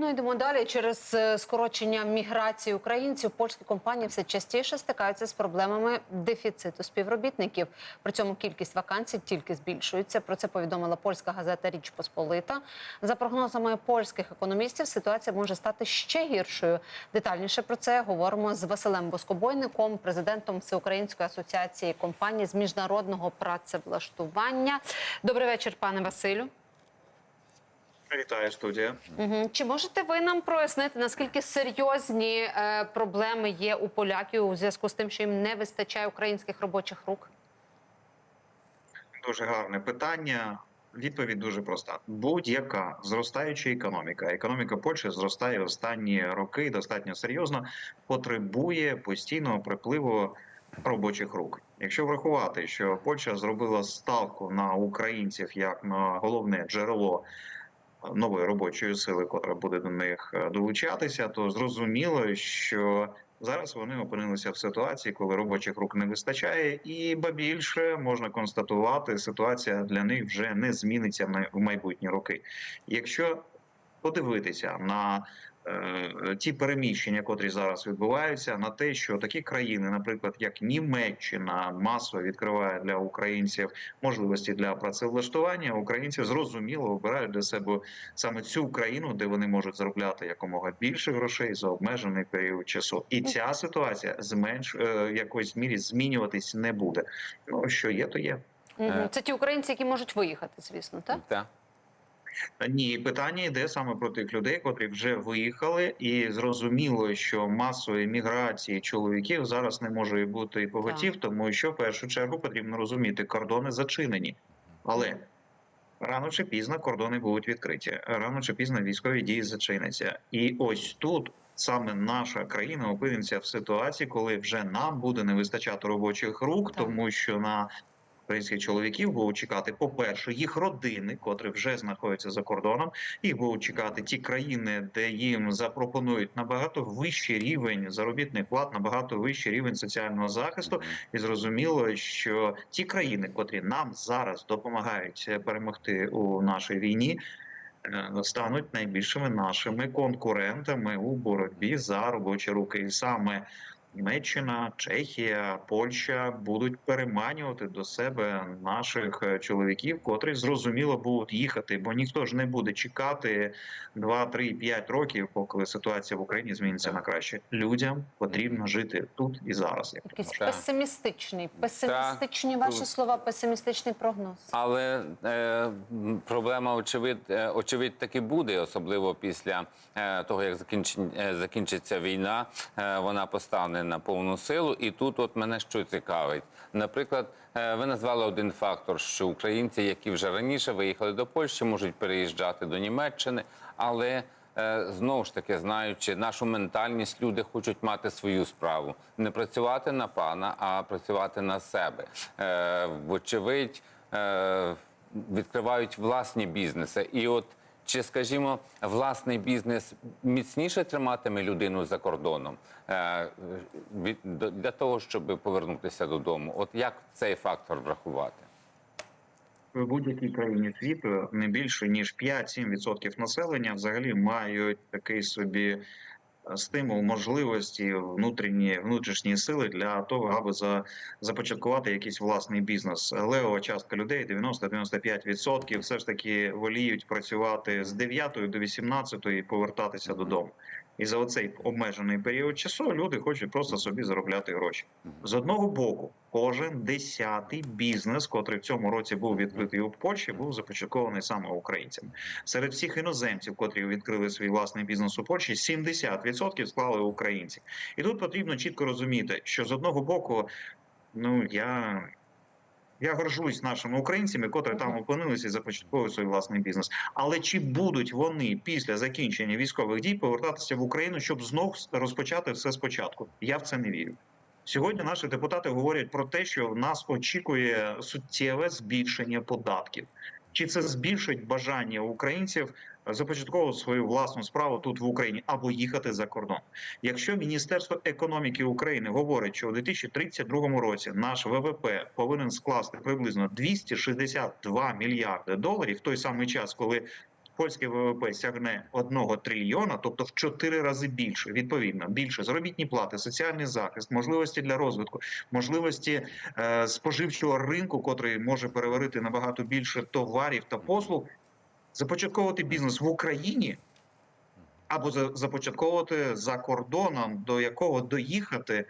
Ну йдемо далі. Через е, скорочення міграції українців польські компанії все частіше стикаються з проблемами дефіциту співробітників. При цьому кількість вакансій тільки збільшується. Про це повідомила польська газета Річ Посполита. За прогнозами польських економістів, ситуація може стати ще гіршою. Детальніше про це говоримо з Василем Боскобойником, президентом Всеукраїнської асоціації компаній з міжнародного працевлаштування. Добрий вечір, пане Василю. Вітаю, студія. Угу. Чи можете ви нам прояснити, наскільки серйозні е, проблеми є у поляків у зв'язку з тим, що їм не вистачає українських робочих рук? Дуже гарне питання. Відповідь дуже проста: будь-яка зростаюча економіка, економіка Польщі зростає останні роки достатньо серйозно, потребує постійного припливу робочих рук. Якщо врахувати, що Польща зробила ставку на українців як на головне джерело нової робочої сили, котра буде до них е, долучатися, то зрозуміло, що зараз вони опинилися в ситуації, коли робочих рук не вистачає, і ба більше можна констатувати, ситуація для них вже не зміниться в майбутні роки. Якщо подивитися на ті переміщення, котрі зараз відбуваються, на те, що такі країни, наприклад, як Німеччина, масово відкриває для українців можливості для працевлаштування, українці зрозуміло обирають для себе саме цю країну, де вони можуть заробляти якомога більше грошей за обмежений період часу. І ця ситуація зменш е, якоїсь мірі змінюватись не буде. Ну що є, то є. Е. Це ті українці, які можуть виїхати, звісно, так? Так. Ні, питання йде саме про тих людей, котрі вже виїхали, і зрозуміло, що масової міграції чоловіків зараз не може бути і поготів, тому що в першу чергу потрібно розуміти, кордони зачинені, але рано чи пізно кордони будуть відкриті. Рано чи пізно військові дії зачиняться. І ось тут саме наша країна опиниться в ситуації, коли вже нам буде не вистачати робочих рук, Так. тому що на українських чоловіків будуть чекати, по-перше, їх родини, котрі вже знаходяться за кордоном, їх будуть чекати ті країни, де їм запропонують набагато вищий рівень заробітних плат, набагато вищий рівень соціального захисту. І зрозуміло, що ті країни, котрі нам зараз допомагають е, перемогти у нашій війні. е, Стануть найбільшими нашими конкурентами у боротьбі за робочі руки, і саме Німеччина, Чехія, Польща будуть переманювати до себе наших е, чоловіків, котрі зрозуміло будуть їхати, бо ніхто ж не буде чекати 2, 3, 5 років, поки ситуація в Україні зміниться на краще. Людям потрібно жити тут і зараз. Якийсь. Так. песимістичний, песимістичні ваші тут. слова, песимістичний прогноз. Але е, проблема, очевидь, е, очевидь, таки буде, особливо після е, того, як закінчить, е, закінчиться війна, е, вона постане на повну силу. І тут от мене що цікавить. Наприклад, е, ви назвали один фактор, що українці, які вже раніше виїхали до Польщі, можуть переїжджати до Німеччини, але Е, Знову ж таки, знаючи нашу ментальність, люди хочуть мати свою справу, не працювати на пана, а працювати на себе. Е, Вочевидь, відкривають власні бізнеси. І от чи, скажімо, власний бізнес міцніше триматиме людину за кордоном е, для того, щоб повернутися додому? От як цей фактор врахувати? в будь-якій країні світу не більше ніж 5-7% населення взагалі мають такий собі стимул, можливості, внутрішні внутрішні сили для того, аби за започаткувати якийсь власний бізнес. Левова частка людей 90-95% все ж таки воліють працювати з 9 до 18 і повертатися додому. І за оцей обмежений період часу люди хочуть просто собі заробляти гроші. З одного боку, кожен десятий бізнес, котрий в цьому році був відкритий у Польщі, був започаткований саме українцями. Серед всіх іноземців, котрі відкрили свій власний бізнес у Польщі, 70% склали українці. І тут потрібно чітко розуміти, що з одного боку, ну я. Я горжусь нашими українцями, котрі там опинилися і започатковують свій власний бізнес. Але чи будуть вони після закінчення військових дій повертатися в Україну, щоб знов розпочати все спочатку? Я в це не вірю. Сьогодні наші депутати говорять про те, що нас очікує суттєве збільшення податків. Чи це збільшить бажання українців започатковувати свою власну справу тут в Україні або їхати за кордон? Якщо Міністерство економіки України говорить, що у 2032 році наш ВВП повинен скласти приблизно 262 мільярди доларів, в той самий час, коли польське ВВП сягне 1 трильйона, тобто в 4 рази більше. Відповідно, більше заробітні плати, соціальний захист, можливості для розвитку, можливості е, споживчого ринку, котрий може переварити набагато більше товарів та послуг, започатковувати бізнес в Україні. Або за- започатковувати за кордоном, до якого доїхати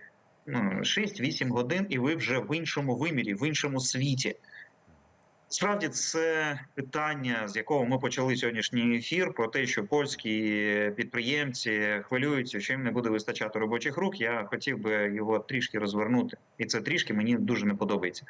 ну, 6-8 годин, і ви вже в іншому вимірі, в іншому світі. Справді, це питання, з якого ми почали сьогоднішній ефір, про те, що польські підприємці хвилюються, що їм не буде вистачати робочих рук. Я хотів би його трішки розвернути, і це трішки мені дуже не подобається.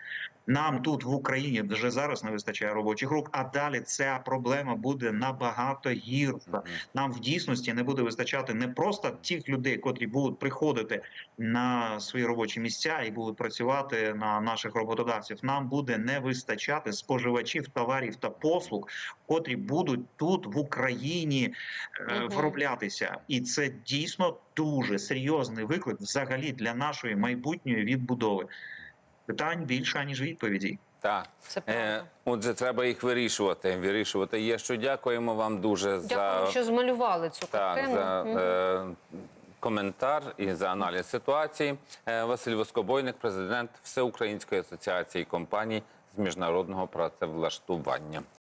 Нам тут в Україні вже зараз не вистачає робочих рук, а далі ця проблема буде набагато гірша нам в дійсності не буде вистачати не просто тих людей, котрі будуть приходити на свої робочі місця і будуть працювати на наших роботодавців. Нам буде не вистачати споживачів товарів та послуг, котрі будуть тут в Україні е, вироблятися, і це дійсно дуже серйозний виклик взагалі для нашої майбутньої відбудови. Питань більше ніж відповідей. Так. Це Е, правда. отже, треба їх вирішувати. Вирішувати є, що дякуємо вам дуже Дякую, за, що змалювали цю так, картину. за е, коментар і за аналіз ситуації. Е, Василь Воскобойник, президент Всеукраїнської асоціації компаній міжнародного працевлаштування.